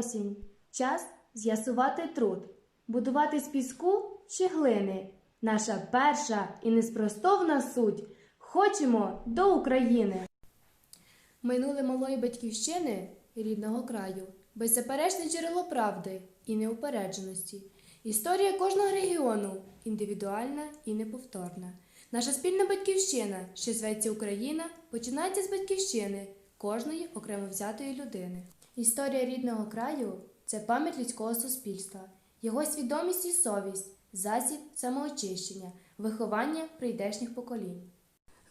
Осінь. Час з'ясувати труд, будувати з піску чи глини. Наша перша і неспростовна суть. Хочемо до України. Минуле малої батьківщини рідного краю, беззаперечне джерело правди і неупередженості. Історія кожного регіону індивідуальна і неповторна. Наша спільна батьківщина, що зветься Україна, починається з батьківщини кожної окремо взятої людини. Історія рідного краю це пам'ять людського суспільства, його свідомість і совість, засіб самоочищення, виховання прийдешніх поколінь.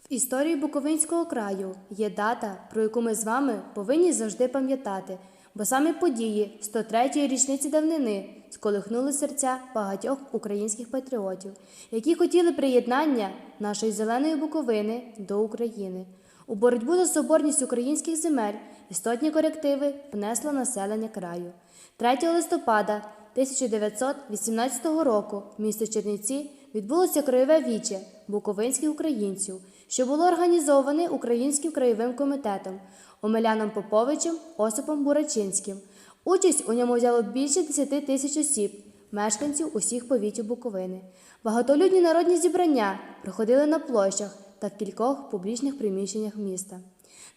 В історії Буковинського краю є дата, про яку ми з вами повинні завжди пам'ятати, бо саме події 103-ї річниці давнини сколихнули серця багатьох українських патріотів, які хотіли приєднання нашої зеленої Буковини до України. У боротьбу за соборність українських земель істотні корективи внесло населення краю. 3 листопада 1918 року в місті Чернівці відбулося краєве віче буковинських українців, що було організоване Українським краєвим комітетом Омеляном Поповичем Осипом Бурачинським. Участь у ньому взяло більше 10 тисяч осіб, мешканців усіх повітів Буковини. Багатолюдні народні зібрання проходили на площах та в кількох публічних приміщеннях міста.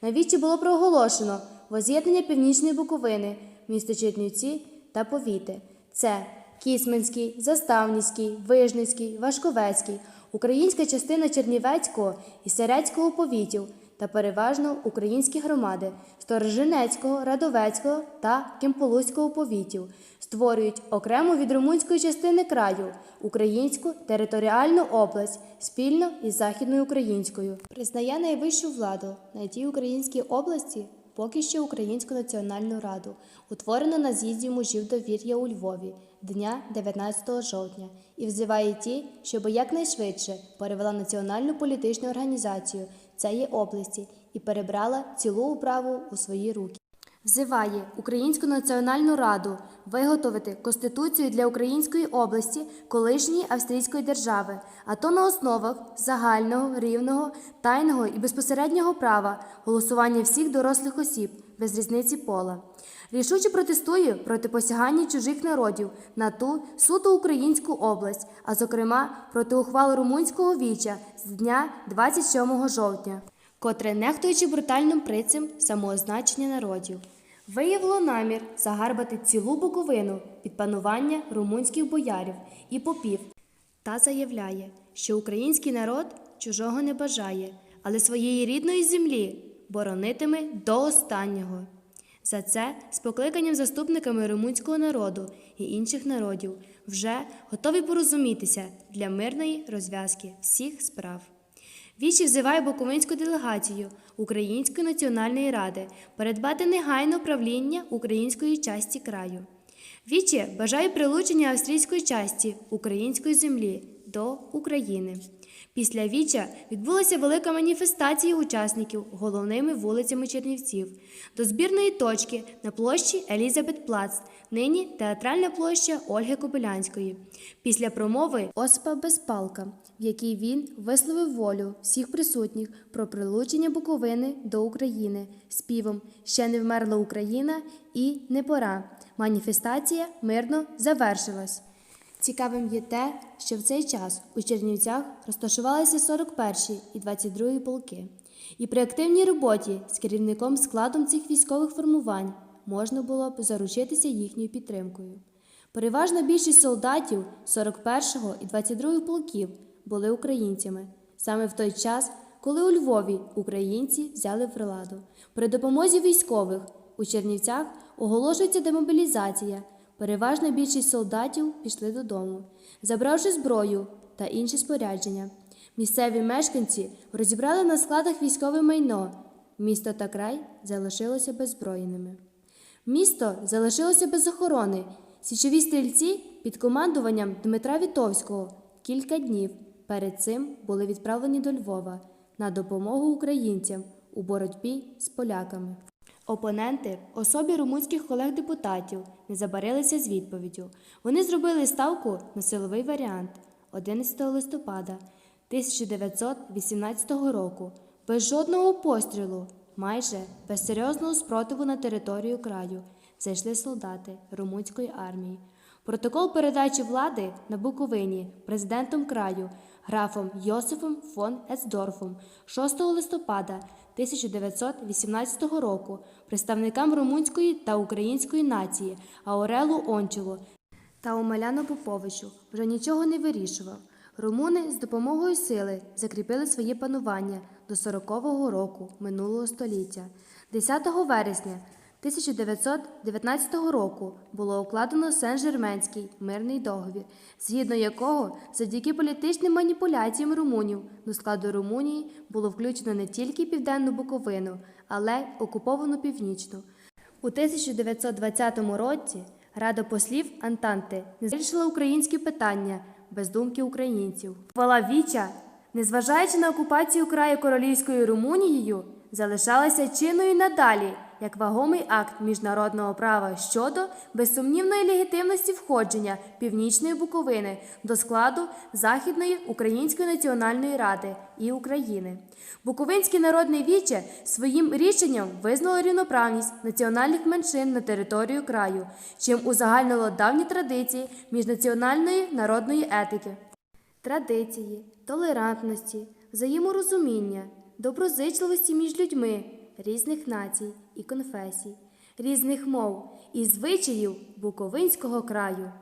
На вічі було проголошено воз'єднання Північної Буковини, місто Чернівці та повіти. Це Кісменський, Заставницький, Вижницький, Вашковецький, українська частина Чернівецького і Серецького повітів та переважно українські громади Сторожинецького, Радовецького та Кемполуського повітів створюють окрему від румунської частини краю українську територіальну область спільно із західною українською. Признає найвищу владу на тій українській області поки що Українську національну раду, утворено на з'їзді мужів довір'я у Львові дня 19 жовтня, і взиває ті, щоб якнайшвидше перевела національну політичну організацію цієї області і перебрала цілу управу у свої руки. Взиває Українську національну раду виготовити Конституцію для Української області колишньої австрійської держави, а то на основах загального, рівного, тайного і безпосереднього права голосування всіх дорослих осіб без різниці пола. Рішуче протестую проти посягання чужих народів на ту суто українську область, а зокрема проти ухвали румунського віча з дня 27 жовтня котре, нехтуючи брутальним прицем самоозначення народів, виявило намір загарбати цілу Буковину під панування румунських боярів і попів та заявляє, що український народ чужого не бажає, але своєї рідної землі боронитиме до останнього. За це з покликанням заступниками румунського народу і інших народів вже готові порозумітися для мирної розв'язки всіх справ. Вічі взиває Буковинську делегацію Української національної ради передбати негайне управління української часті краю. Вічі бажає прилучення австрійської часті української землі до України. Після Віча відбулася велика маніфестація учасників головними вулицями Чернівців до збірної точки на площі Елізабет Плац, нині театральна площа Ольги Кобилянської. Після промови Осипа Безпалка, в якій він висловив волю всіх присутніх про прилучення Буковини до України співом Ще не вмерла Україна і не пора. Маніфестація мирно завершилась. Цікавим є те, що в цей час у Чернівцях розташувалися 41-й і 22-й полки. І при активній роботі з керівником складом цих військових формувань можна було б заручитися їхньою підтримкою. Переважна більшість солдатів 41-го і 22-го полків були українцями саме в той час, коли у Львові українці взяли владу. При допомозі військових у Чернівцях оголошується демобілізація. Переважна більшість солдатів пішли додому, забравши зброю та інші спорядження. Місцеві мешканці розібрали на складах військове майно. Місто та край залишилося беззброєними. Місто залишилося без охорони. Січові стрільці під командуванням Дмитра Вітовського кілька днів перед цим були відправлені до Львова на допомогу українцям у боротьбі з поляками. Опоненти, особі румунських колег-депутатів, не забарилися з відповіддю. Вони зробили ставку на силовий варіант 11 листопада 1918 року, без жодного пострілу, майже без серйозного спротиву на територію краю. зайшли солдати румунської армії. Протокол передачі влади на Буковині президентом краю графом Йосифом фон Ецдорфом 6 листопада 1918 року представникам румунської та української нації Аурелу Ончелу та Омеляну Поповичу вже нічого не вирішував. Румуни з допомогою сили закріпили своє панування до 40-го року минулого століття. 10 вересня 1919 року було укладено Сен-Жерменський мирний договір, згідно якого завдяки політичним маніпуляціям румунів до складу Румунії було включено не тільки південну Буковину, але й окуповану північну. У 1920 році Рада послів Антанти не вирішила українські питання без думки українців. Хвала Віча, незважаючи на окупацію краю королівською Румунією, залишалася чинною надалі як вагомий акт міжнародного права щодо безсумнівної легітимності входження Північної Буковини до складу Західної Української національної ради і України. Буковинське народне віче своїм рішенням визнало рівноправність національних меншин на територію краю, чим узагальнило давні традиції міжнаціональної народної етики. Традиції, толерантності, взаєморозуміння, доброзичливості між людьми різних націй і конфесій, різних мов і звичаїв Буковинського краю.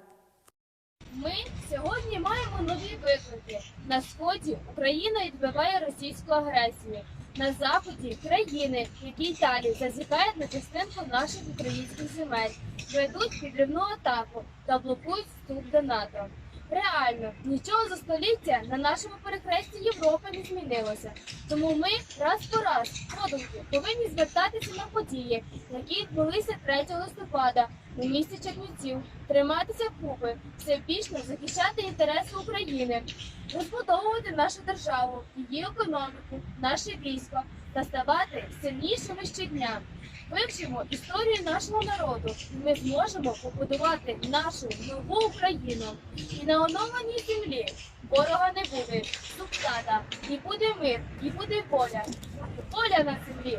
Ми сьогодні маємо нові виклики. На сході Україна відбиває російську агресію. На заході країни, які й далі зазіхають на частинку наших українських земель, ведуть підривну атаку та блокують вступ до НАТО. Реально, нічого за століття на нашому перехресті Європи не змінилося. Тому ми раз по раз подумки повинні звертатися на події, які відбулися 3 листопада у місті Чернівців, триматися купи, всебічно захищати інтереси України, розбудовувати нашу державу, її економіку, наше військо та ставати сильнішими щодня. Вивчимо історію нашого народу, і ми зможемо побудувати нашу нову Україну. І на оновленій землі ворога не буде, субстата, і буде мир, і буде воля. Воля на землі,